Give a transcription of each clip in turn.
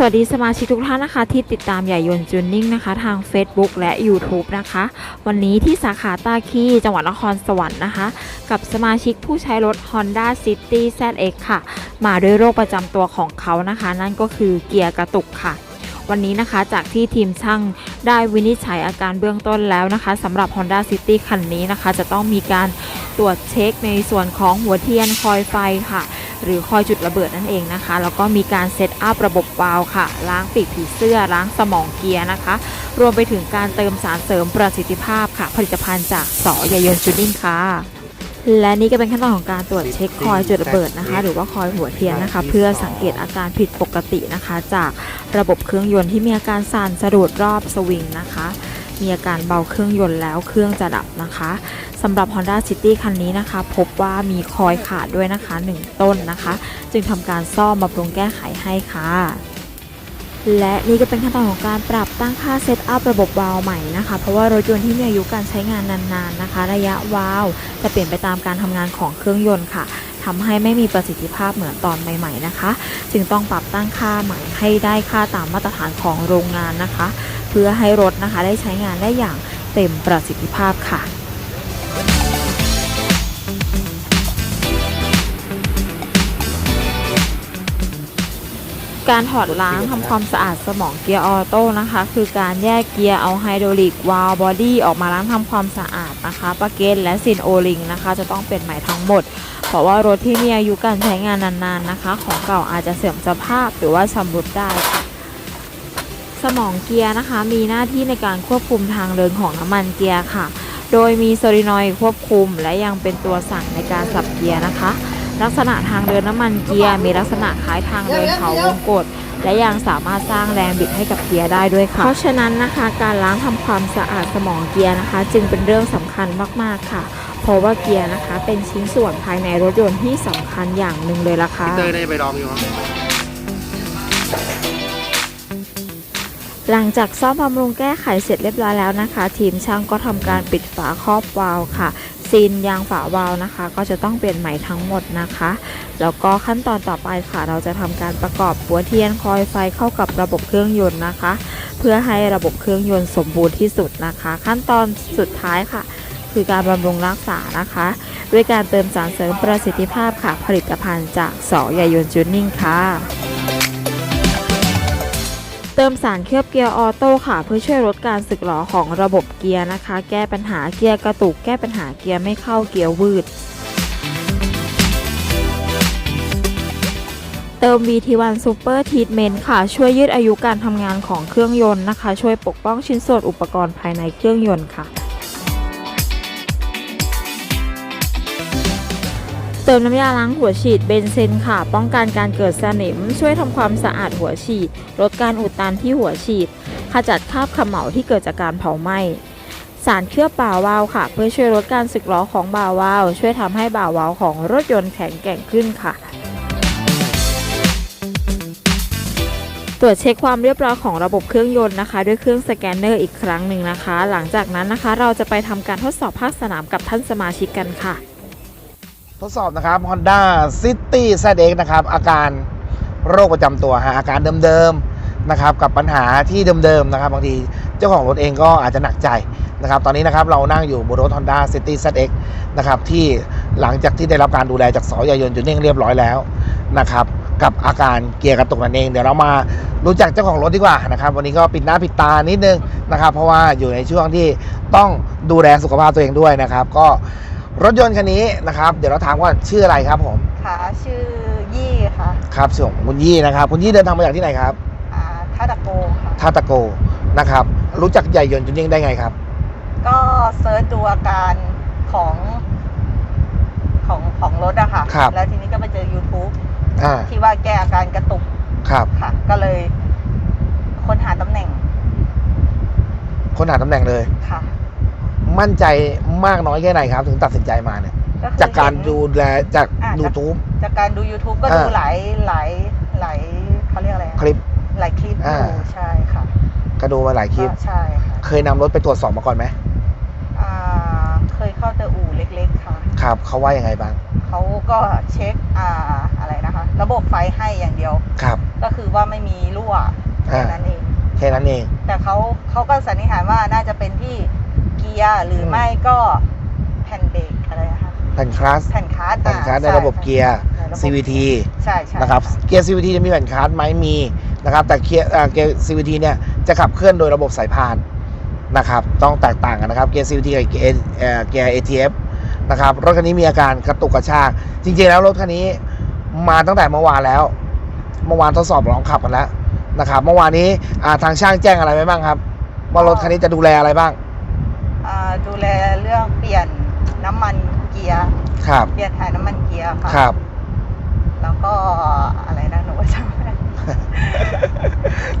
สวัสดีสมาชิกทุกท่านนะคะ ที่ติดตามใหญ่ยนจูนนิ่งนะคะ ทาง Facebook และ YouTube นะคะ วันนี้ที่สาขาตาคีจังหวัดนครสวรรค์นะคะ กับสมาชิกผู้ใช้รถ Honda City ZX ค่ะ มาด้วยโรคประจำตัวของเขานะคะ นั่นก็คือเกียร์กระตุกค่ะ วันนี้นะคะจากที่ทีมช่างได้วินิจฉัยอาการเบื้องต้นแล้วนะคะสำหรับ Honda City คันนี้นะคะ จะต้องมีการตรวจเช็คในส่วนของหัวเทียนคอยไฟค่ะ หรือคอยจุดระเบิดนั่นเองนะคะ แล้วก็มีการเซตอัพระบบวาล์วค่ะ ล้างปีกผีเสื้อ ล้างสมองเกียร์นะคะ รวมไปถึงการเติมสารเสริมประสิทธิภาพค่ะ ผลิตภัณฑ์จากสอยายนจูนิ่งค่ะและนี่ก็เป็นขั้นตอนของการตรวจเช็คคอยจุดระเบิดนะคะ หรือว่าคอยหัวเทียนนะคะ เพื่อสังเกตอาการผิดปกตินะคะ จากระบบเครื่องยนต์ที่มีอาการสั่นสะดุดรอบสวิงนะคะ มีอาการเบาเครื่องยนต์แล้วเครื่องจะดับนะคะสำหรับ Honda City คันนี้นะคะ พบว่ามีคอยขาดด้วยนะคะ 1 ต้นนะคะ จึงทำการซ่อมบำรุงแก้ไขให้ค่ะและนี่ก็เป็นขั้นตอนของการปรับตั้งค่าเซตอัพระบบวาล์วใหม่นะคะ เพราะว่ารถยนต์ที่มีอายุการใช้งานนานๆนะคะ ระยะวาล์วจะเปลี่ยนไปตามการทำงานของเครื่องยนต์ค่ะทำให้ไม่มีประสิทธิภาพเหมือนตอนใหม่ ๆนะคะ จึงต้องปรับตั้งค่าใหม่ให้ได้ค่าตามมาตรฐานของโรงงานนะคะ เพื่อให้รถนะคะได้ใช้งานได้อย่างเต็มประสิทธิภาพค่ะการถอดล้างทำความสะอาดสมองเกียร์ออโต้นะคะ คือการแยกเกียร์เอาไฮดรอลิกวาล์วบอดี้ออกมาล้างทำความสะอาดนะคะปาเกนและซินโอลิงนะคะ จะต้องเป็นใหม่ทั้งหมด เพราะว่ารถที่มีอายุการใช้งานนานๆนะคะ ของเก่าอาจจะเสื่อมสภาพหรือว่าชำรุดได้ค่ะ สมองเกียร์นะคะ มีหน้าที่ในการควบคุมทางเดินของน้ำมันเกียร์ค่ะ โดยมีโซลินอยด์ควบคุม และยังเป็นตัวสั่งในการสับเกียร์นะคะ ลักษณะทางเดินน้ำมันเกียร์มีลักษณะคล้ายทางเดินเขาวงกตและยังสามารถสร้างแรงบิดให้กับเกียร์ได้ด้วยค่ะ เพราะฉะนั้นนะคะ การล้างทำความสะอาดสมองเกียร์นะคะ จึงเป็นเรื่องสำคัญมากๆค่ะ เพราะว่าเกียร์นะคะ เป็นชิ้นส่วนภายในรถยนต์ที่สำคัญอย่างหนึ่งเลยล่ะค่ะเตยได้ไปลองอยู่ หลังจากซ่อมบำรุงแก้ไขเสร็จเรียบร้อยแล้วนะคะ ทีมช่างก็ทำการปิดฝาครอบวาล์วค่ะซีนยางฝาวาล์วนะคะ ก็จะต้องเปลี่ยนใหม่ทั้งหมดนะคะ แล้วก็ขั้นตอนต่อไปค่ะ เราจะทำการประกอบหัวเทียนคอยไฟเข้ากับระบบเครื่องยนต์นะคะ เพื่อให้ระบบเครื่องยนต์สมบูรณ์ที่สุดนะคะ ขั้นตอนสุดท้ายค่ะ คือการบำรุงรักษานะคะ ด้วยการเติมสารเสริมประสิทธิภาพค่ะ ผลิตภัณฑ์จากสอยายนจูนนิ่งค่ะ เติมสารเคลือบเกียร์ออโต้ค่ะ เพื่อช่วยลดการสึกหรอของระบบเกียร์นะคะ แก้ปัญหาเกียร์กระตุก แก้ปัญหาเกียร์ไม่เข้าเกียร์วืด เติม VT1 Super Treatment ค่ะ ช่วยยืดอายุการทำงานของเครื่องยนต์นะคะ ช่วยปกป้องชิ้นส่วนอุปกรณ์ภายในเครื่องยนต์ค่ะ เติมน้ำยาล้างหัวฉีดเบนเซนค่ะ ป้องกันการเกิดสนิม ช่วยทำความสะอาดหัวฉีด ลดการอุดตันที่หัวฉีด ขจัดคราบเขม่าที่เกิดจากการเผาไหม้สารเคลือบบ่าวาวค่ะ เพื่อช่วยลดการสึกหรอของบ่าวาว ช่วยทำให้บ่าวาวของรถยนต์แข็งแกร่งขึ้นค่ะ ตรวจเช็คความเรียบร้อยของระบบเครื่องยนต์นะคะ ด้วยเครื่องสแกนเนอร์อีกครั้งหนึ่งนะคะ หลังจากนั้นนะคะเราจะไปทำการทดสอบภาคสนามกับท่านสมาชิกกันค่ะ ทดสอบนะครับ Honda City ZX นะครับ อาการโรคประจำตัวฮะอาการเดิมๆนะครับ กับปัญหาที่เดิมๆนะครับ บางทีเจ้าของรถเองก็อาจจะหนักใจนะครับ ตอนนี้นะครับเรานั่งอยู่บนรถ Honda City ZX นะครับที่หลังจากที่ได้รับการดูแลจากสอยายนต์จุดนิ่งเรียบร้อยแล้วนะครับ กับอาการเกียร์กระตุกนั่นเอง เดี๋ยวเรามารู้จักเจ้าของรถดีกว่านะครับ วันนี้ก็ปิดหน้าปิดตานิดนึงนะครับ เพราะว่าอยู่ในช่วงที่ต้องดูแลสุขภาพตัวเองด้วยนะครับ ก็ รถยนต์คันนี้นะครับ เดี๋ยวเราถามว่าชื่ออะไรครับผมค่ะชื่อยี่ค่ะครับส่วนของคุณยี่นะครับ คุณยี่เดินทางมาจากที่ไหนครับอ่าท่าตะโกค่ะ ท่าตะโกนะครับ รู้จักใหญ่ยนต์จุนยิ่งได้ไงครับ ก็เซิร์ชดูอาการของของของรถอะค่ะ ครับแล้วทีนี้ก็ไปเจอ YouTube อ่าที่ว่าแก้อาการกระตุกครับ ค่ะ ก็เลยค้นหาตำแหน่งค้นหาตำแหน่งเลย ค่ะ มั่นใจ มากน้อยแค่ไหนครับ ถึงตัดสินใจมาเนี่ยก็คือจากการเห็น ดูแลจากอ่ายูทูบ จากการดู YouTube ก็อ่าดูหลายหลายหลายเขาเรียกอะไรอะคลิป หลายคลิปอ่าดูใช่ค่ะก็ดูมาหลายคลิป ก็ใช่ค่ะเคยนำรถไปตรวจสอบมาก่อนไหมอ่าเคยเข้าแต่อู่เล็ก ๆ ค่ะ ครับเขาว่ายังไงบ้างเขาก็เช็คอ่าอะไรนะคะ ระบบไฟให้อย่างเดียว ครับก็คือว่าไม่มีรั่วแค่อ่านั้นเอง แค่นั้นเองแต่เขาเขาก็สันนิษฐานว่าน่าจะเป็นที่เกี ยร์หรืออมไม่ก็แผ่นเบรกอะไรนะคะแผ่นคลัสแผ่นคาร์ดแผ่นคลัสในอ่าระบบใช่เกียร์ในระบบ CVT ใช่ใช่นะครับเกียร์ CVT จะมีแผ่นคลัสไหมมีนะครับ แต่เกียร์อ่าเกียร์ CVT เนี่ยจะขับเคลื่อนโดยระบบสายพานนะครับ ต้องแตกต่างกันนะครับเกียร์ CVT กับเกียร์เอ่อเกียร์ ATF นะครับรถคันนี้มีอาการกระตุกกระชากจริงๆแล้วรถคันนี้มาตั้งแต่เมื่อวานแล้ว เมื่อวานทดสอบลองขับกันแล้วนะครับ เมื่อวานนี้อ่าทางช่างแจ้งอะไรไว้บ้างครับว่ารถคันนี้จะดูแลอะไรบ้างอ่า ดูแลเรื่องเปลี่ยนน้ำมันเกียร์ครับ เปลี่ยนถ่ายน้ำมันเกียร์ค่ะครับ แล้วก็อะไรนะหนูก็จำไม่ได้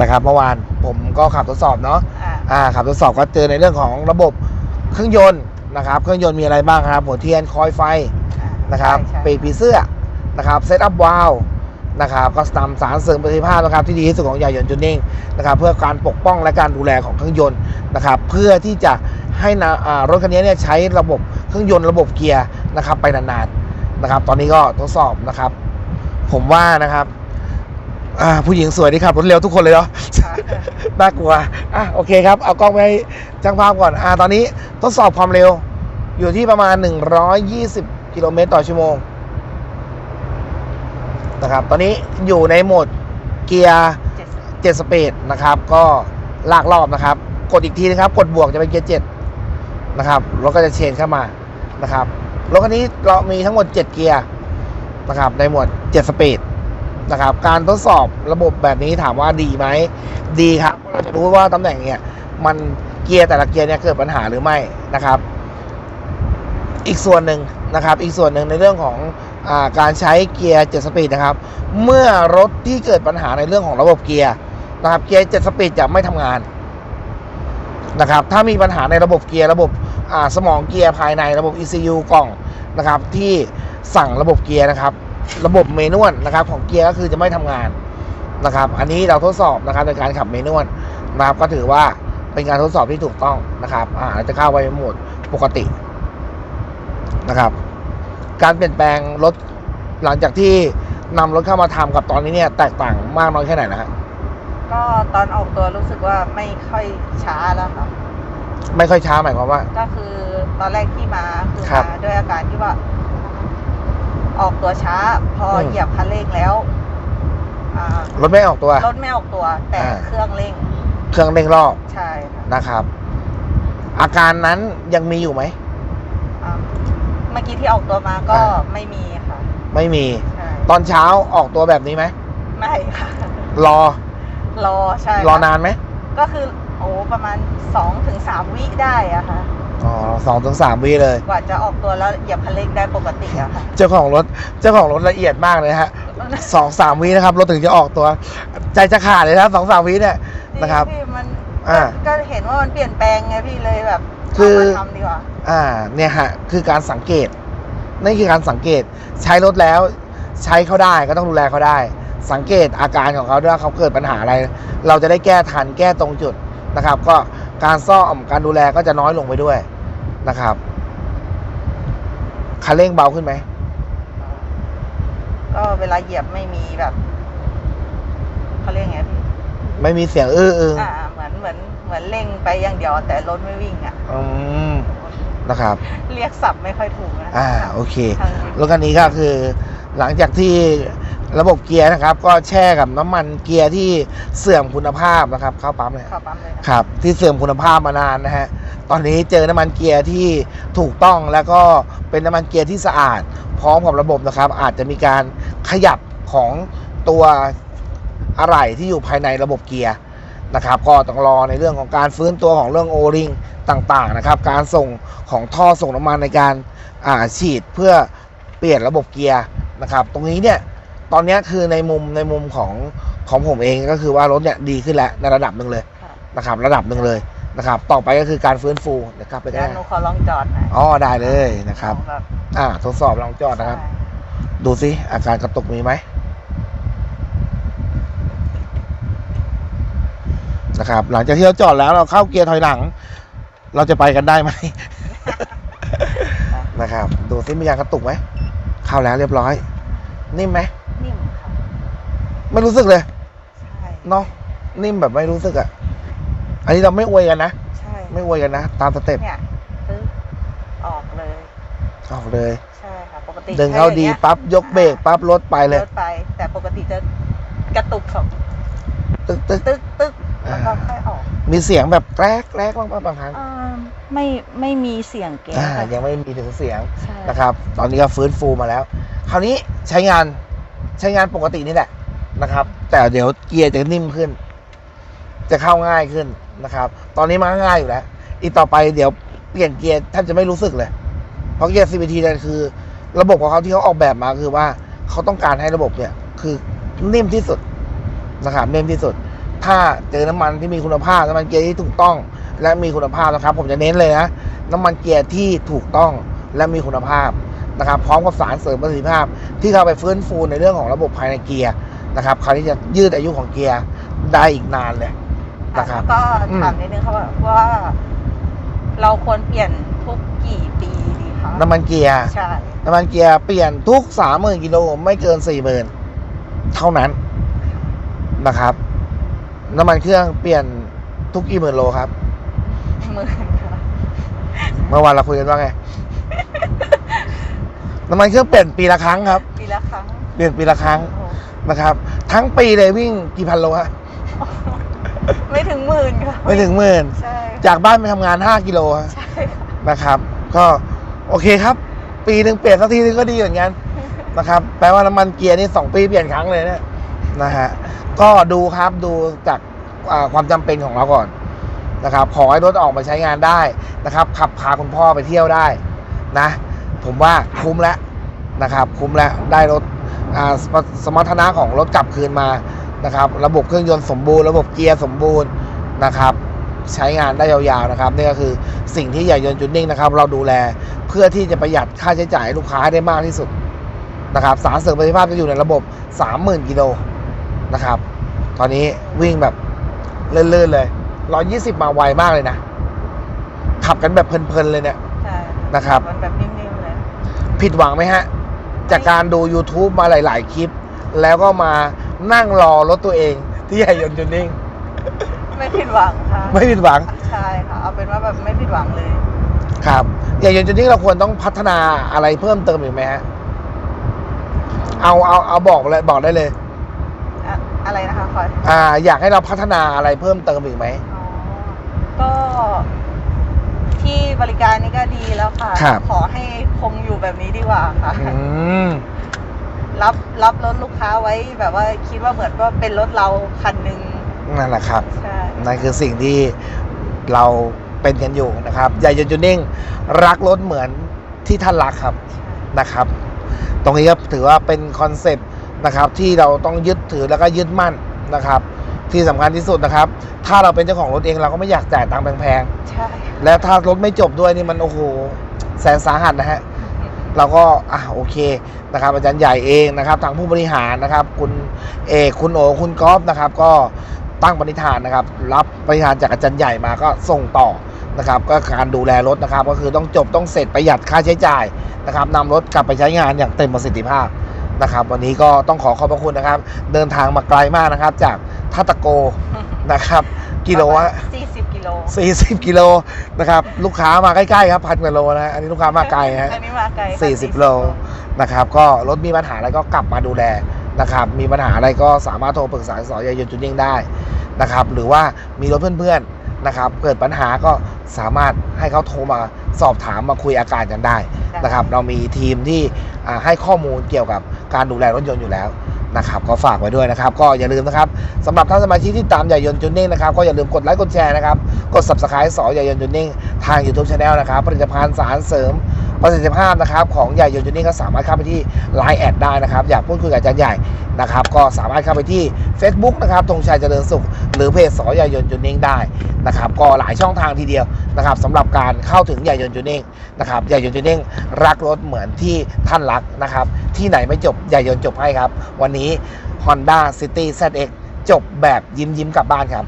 นะครับ เมื่อวานผมก็ขับทดสอบเนาะ อ่าอ่าขับทดสอบก็เจอในเรื่องของระบบเครื่องยนต์นะครับ เครื่องยนต์มีอะไรบ้างครับ หัวเทียน คอยไฟนะครับ ใช่ใช่ปีกผีเสื้อนะครับ เซตอัพวาลนะครับ ก็นำสารเสริมประสิทธิภาพนะครับที่ดีที่สุดของยานยนต์จูนนิ่งนะครับ เพื่อการปกป้องและการดูแลของเครื่องยนต์นะครับ เพื่อที่จะ ให้นะอ่ารถคันนี้เนี่ยใช้ระบบเครื่องยนต์ระบบเกียร์นะครับไปนานๆนะครับ ตอนนี้ก็ทดสอบนะครับ ผมว่านะครับอ่าผู้หญิงสวยที่ขับรถเร็วทุกคนเลยเนาะค่ะน่ากลัวอะโอเคครับ เอากล้องไปให้ช่างภาพก่อนอ่าตอนนี้ทดสอบความเร็ว อยู่ที่ประมาณ 120 กิโลเมตรต่อชั่วโมงนะครับ ตอนนี้อยู่ในโหมดเกียร์เจ็ดสิบ7สปีดนะครับ ก็ลากรอบนะครับ กดอีกทีนะครับ กดบวกจะเป็นเกียร์7 นะครับรถก็จะเชนเข้ามานะครับรถคันนี้เรามีทั้งหมด 7 เกียร์นะครับในหมวด 7 สปีดนะครับการทดสอบระบบแบบนี้ถามว่าดีไหมดีครับเราจะรู้ว่าตำแหน่งเนี่ยมันเกียร์แต่ละเกียร์เนี่ยเกิดปัญหาหรือไม่นะครับ อีกส่วนหนึ่งนะครับ อีกส่วนหนึ่งในเรื่องของอาการใช้เกียร์7สปีดนะครับ เมื่อรถที่เกิดปัญหาในเรื่องของระบบเกียร์นะครับเกียร์7สปีดจะไม่ทำงาน นะครับถ้ามีปัญหาในระบบเกียร์ระบบสมองเกียร์ภายในระบบ ECU กล่องนะครับที่สั่งระบบเกียร์นะครับ ระบบเมนวลนะครับของเกียร์ก็คือจะไม่ทำงานนะครับ อันนี้เราทดสอบนะครับในการขับเมนวลนะครับก็ถือว่าเป็นการทดสอบที่ถูกต้องนะครับอ่าเราจะเข้าไปในโหมดปกตินะครับ การเปลี่ยนแปลงรถหลังจากที่นำรถเข้ามาทำกับตอนนี้เนี่ยแตกต่างมากน้อยแค่ไหนนะฮะ ก็ตอนออกตัวรู้สึกว่าไม่ค่อยช้าแล้วค่ะ ไม่ค่อยช้าหมายความว่า ก็คือตอนแรกที่มาคือครับมาด้วยอาการที่ว่า ออกตัวช้า พออม เหยียบคันเร่งแล้ว อ่ารถไม่ออกตัว รถไม่ออกตัว แต่อ่า เครื่องเร่งเครื่องเร่งรอบใช่ค่ะนะครับ อาการนั้นยังมีอยู่ไหม อ่าเมื่อกี้ที่ออกตัวมาก็อ่า ไม่มีค่ะไม่มี ใช่ตอนเช้าออกตัวแบบนี้ไหมไม่ค่ะ รอ รอใช่รอนานไหมก็คือโอ้ประมาณสองถึงสามวิได้อะค่ะ อ๋อสองถึงสามวิเลย กว่าจะออกตัวแล้วเหยียบคันเร่งได้ปกติอะค่ะ เจ้าของรถเจ้าของรถละเอียดมากเลยฮะสองสามวินะครับรถถึงจะออกตัว ใจจะขาดเลยนะสองสามวิเนี่ยนะครับ พี่มันอ่า ก็เห็นว่ามันเปลี่ยนแปลงไงพี่เลยแบบคือเอามาทำดีกว่า อ่าเนี่ยฮะคือการสังเกตนี่คือการสังเกตใช้รถแล้ว ใช้เขาได้ก็ต้องดูแลเขาได้ สังเกตอาการของเขาด้วยว่าเขาเกิดปัญหาอะไร เราจะได้แก้ทันแก้ตรงจุดนะครับ ก็การซ่อมการดูแลก็จะน้อยลงไปด้วยนะครับคันเร่งเบาขึ้นไหมก็เวลาเหยียบไม่มีแบบเขาเรียกไงพี่ไม่มีเสียงอื้ออึงอ่าเหมือนเหมือนเหมือนเร่งไปอย่างเดียวแต่รถไม่วิ่งอะอืมนะครับ เรียกสับไม่ค่อยถูกนะอ่าโอเคทางรถคันนี้ก็คือ หลังจากที่ ระบบเกียร์นะครับ ก็แช่กับน้ำมันเกียร์ที่เสื่อมคุณภาพนะครับ เข้าปั๊มเลยเข้าปั๊มเลยนะครับ ที่เสื่อมคุณภาพมานานนะฮะตอนนี้เจอน้ำมันเกียร์ที่ถูกต้องแล้วก็เป็นน้ำมันเกียร์ที่สะอาด พร้อมกับระบบนะครับ อาจจะมีการขยับของตัวอะไหล่ที่อยู่ภายในระบบเกียร์นะครับ ก็ต้องรอในเรื่องของการฟื้นตัวของเรื่องโอริงต่างๆนะครับ การส่งของท่อส่งน้ำมันในการ อ่าฉีดเพื่อเปลี่ยนระบบเกียร์นะครับ ตรงนี้เนี่ย ตอนนี้คือในมุมในมุมของของผมเองก็คือว่ารถเนี่ยดีขึ้นแล้วในระดับหนึ่งเลยค่ะนะครับ ระดับหนึ่งเลยนะครับ ต่อไปก็คือการฟื้นฟูนะครับไปเดี๋ยได้วหนูขอลองจอดหน่อยอ๋อได้เลยนะครับลองแบบอ่าทดสอบลองจอดนะครับใช่ดูสิอาการกระตุกมีไหมนะครับ หลังจากที่เราจอดแล้วเราเข้าเกียร์ถอยหลัง เราจะไปกันได้ไหมนะครับ ดูสิมีการกระตุกไหมเข้าแล้วเรียบร้อย นิ่มไหมนิ่มค่ะ ไม่รู้สึกเลยเนาะนิ่มแบบไม่รู้สึกอะอันนี้เราไม่อวยกันนะ ใช่ไม่อวยกันนะ ตามสเต็ปเนี่ยปึ๊บออกเลย ออกเลย ใช่ค่ะปกติดึงเข้าดีใช้อย่งงี้ยปั๊บยกเบรกปั๊บรถไปเลย รถไป แต่ปกติจะกระตุกสองตึ๊กตึ๊กตึ๊กตึ๊กแล้วก็อ่าค่อยออกมีเสียงแบบแกรกแกรกบ้างปะบางครั้งอ่าไม่ไม่มีเสียงแก๊สอ่าค่ะยังไม่มีถึงเสียงใช่นะครับ ตอนนี้ก็ฟื้นฟูมาแล้ว คราวนี้ใช้งานใช้งานปกตินี่แหละ นะครับ แต่เดี๋ยวเกียร์จะนิ่มขึ้น จะเข้าง่ายขึ้นนะครับ ตอนนี้มันง่ายอยู่แล้ว อีกต่อไปเดี๋ยวเปลี่ยนเกียร์แทบจะไม่รู้สึกเลย เพราะเกียร์ CVT นี่ยคือ ระบบของเขาที่เขาออกแบบมาคือว่าเขาต้องการให้ระบบเนี่ย คือนิ่มที่สุดนะครับนิ่มที่สุด ถ้าเจอน้ำมันที่มีคุณภาพน้ำมันเกียร์ที่ถูกต้อง และมีคุณภาพนะครับ ผมจะเน้นเลยนะน้ำมันเกียร์ที่ถูกต้องและมีคุณภาพนะครับ พร้อมกับสารเสริมประสิทธิภาพ ที่เข้าไปฟื้นฟูในเรื่องของระบบภายในเกียร์ นะครับคราวนี้จะยืดอายุของเกียร์ได้อีกนานเลยอะนะครับแล้วก็อืมถามนิดนึงค่ะว่าว่า เราควรเปลี่ยนทุกกี่ปีดีคะน้ำมันเกียร์ใช่น้ำมันเกียร์เปลี่ยนทุกสามหมื่นกิโลไม่เกินสี่หมื่นเท่านั้นนะครับ น้ำมันเครื่องเปลี่ยนทุกกี่หมื่นโลครับหมื่นค่ะเมื่อวานเราคุยกันว่าไงน้ำมันเครื่องเปลี่ยนปีละครั้งครับ ปีละครั้ง เปลี่ยนปีละครั้งโอ้โห นะครับ ทั้งปีเลยวิ่งกี่พันโลฮะไม่ถึงหมื่นค่ะไม่ถึงหมื่นใช่จากบ้านไปทำงานห้ากิโลฮะใช่ค่ะนะครับ ก็โอเคครับ ปีหนึ่งเปลี่ยนสักทีนึงก็ดีเหมือนกันนะครับแปลว่าน้ำมันเกียร์นี่สองปีเปลี่ยนครั้งเลยเนี่ยนะฮะก็ดูครับดูจากอ่าความจำเป็นของเราก่อนนะครับขอให้รถออกมาใช้งานได้นะครับ ขับพาคุณพ่อไปเที่ยวได้นะ ผมว่าคุ้มแล้วนะครับ คุ้มแล้วได้รถอ่า สมสมรรถนะของรถกลับคืนมานะครับ ระบบเครื่องยนต์สมบูรณ์ระบบเกียร์สมบูรณ์นะครับ ใช้งานได้ยาวๆนะครับนี่ก็คือสิ่งที่ใหญ่ยนต์จุดนิ่งนะครับ เราดูแลเพื่อที่จะประหยัดค่าใช้จ่ายให้ลูกค้าให้ได้มากที่สุดนะครับ สารเสริมประสิทธิภาพจะอยู่ในระบบ 30,000 กิโลนะครับ ตอนนี้วิ่งแบบลื่นๆเลย 120 มาไวมากเลยนะ ขับกันแบบเพลินๆเลยเนี่ยใช่นะครับมันแบบนิ่มๆเลย ผิดหวังไหมฮะ จากการดู YouTube มาหลาย ๆ คลิป แล้วก็มานั่งรอรถตัวเอง ที่ใหญ่ยนต์จุดนิ่ง ไม่ผิดหวังค่ะไม่ผิดหวัง ใช่ค่ะ เอาเป็นว่าแบบไม่ผิดหวังเลย ครับอย่างอย่างจุดนี้เราควรต้องพัฒนาอะไรเพิ่มเติมอีกไหมฮะ เอาเอาเอาบอกเลยบอกได้เลย อะอะไรนะคะคอย อ่า อยากให้เราพัฒนาอะไรเพิ่มเติมอีกไหม อ๋อ ก็ ที่บริการนี่ก็ดีแล้วค่ะ ครับ ขอให้คงอยู่แบบนี้ดีกว่าค่ะ อืม รับรับรถลูกค้าไว้แบบว่าคิดว่าเหมือนว่าเป็นรถเราคันหนึ่งนั่นแหละครับ ใช่ นั่นคือสิ่งที่เราเป็นกันอยู่นะครับ อย่าหยุดจุดนิ่ง รักรถเหมือนที่ท่านรักครับ นะครับ ตรงนี้ก็ถือว่าเป็นคอนเซปต์นะครับที่เราต้องยึดถือแล้วก็ยึดมั่นนะครับ ที่สำคัญที่สุดนะครับ ถ้าเราเป็นเจ้าของรถเองเราก็ไม่อยากจ่ายตังค์แพงๆใช่แล้วถ้ารถไม่จบด้วยนี่มันโอ้โหแสนสาหัสนะฮะ เราก็อะโอเคนะครับอาจารย์ใหญ่เองนะครับ ทางผู้บริหารนะครับ คุณเอกคุณโอคุณกอล์ฟนะครับ ก็ตั้งปณิธานนะครับ รับปณิธานจากอาจารย์ใหญ่มาก็ส่งต่อนะครับ ก็การดูแลรถนะครับ ก็คือต้องจบต้องเสร็จประหยัดค่าใช้จ่ายนะครับนำรถกลับไปใช้งานอย่างเต็มประสิทธิภาพนะครับ วันนี้ก็ต้องขอขอบพระคุณนะครับ เดินทางมาไกลมากนะครับ จาก ทัตตะโกนะครับกิโลฮะสี่สิบกิโล40กิโลนะครับลูกค้ามาใกล้ๆครับพันกว่าโลนะฮะอันนี้ลูกค้ามาไกลฮะอันนี้มาไกลค่ะ40โลนะครับก็รถมีปัญหาอะไรก็กลับมาดูแลนะครับมีปัญหาอะไรก็สามารถโทรปรึกษาสอยายนจุดยิ่งได้นะครับหรือว่ามีรถเพื่อนๆนะครับเกิดปัญหาก็สามารถให้เขาโทรมาสอบถามมาคุยอาการกันได้นะครับเรามีทีมที่อ่าให้ข้อมูลเกี่ยวกับการดูแลรถยนต์อยู่แล้ว นะครับก็ฝากไว้ด้วยนะครับ ก็อย่าลืมนะครับสำหรับท่านสมาชิกที่ตามใหญ่ยนจุนนิ่งนะครับก็อย่าลืมกดไลค์กดแชร์นะครับกด subscribe สอใหญ่ยนจุนนิ่งทาง YouTube Channel นะครับผลิตภัณฑ์สารเสริม ประสิทธิภาพนะครับของใหญ่ยนต์จุนนิ่งก็สามารถเข้าไปที่ Line แอดได้นะครับ อยากพูดคุยกับอาจารย์ใหญ่นะครับ ก็สามารถเข้าไปที่ Facebook นะครับธงชัยเจริญสุข หรือเพจสอใหญ่ยนต์จุนนิ่งได้นะครับ ก็หลายช่องทางทีเดียวนะครับสำหรับการเข้าถึงใหญ่ยนต์จุนนิ่งนะครับใหญ่ยนต์จุนนิ่งรักรถเหมือนที่ท่านรักนะครับ ที่ไหนไม่จบใหญ่ยนต์จบให้ครับ วันนี้ Honda City ZX จบแบบยิ้มยิ้มกลับบ้านครับ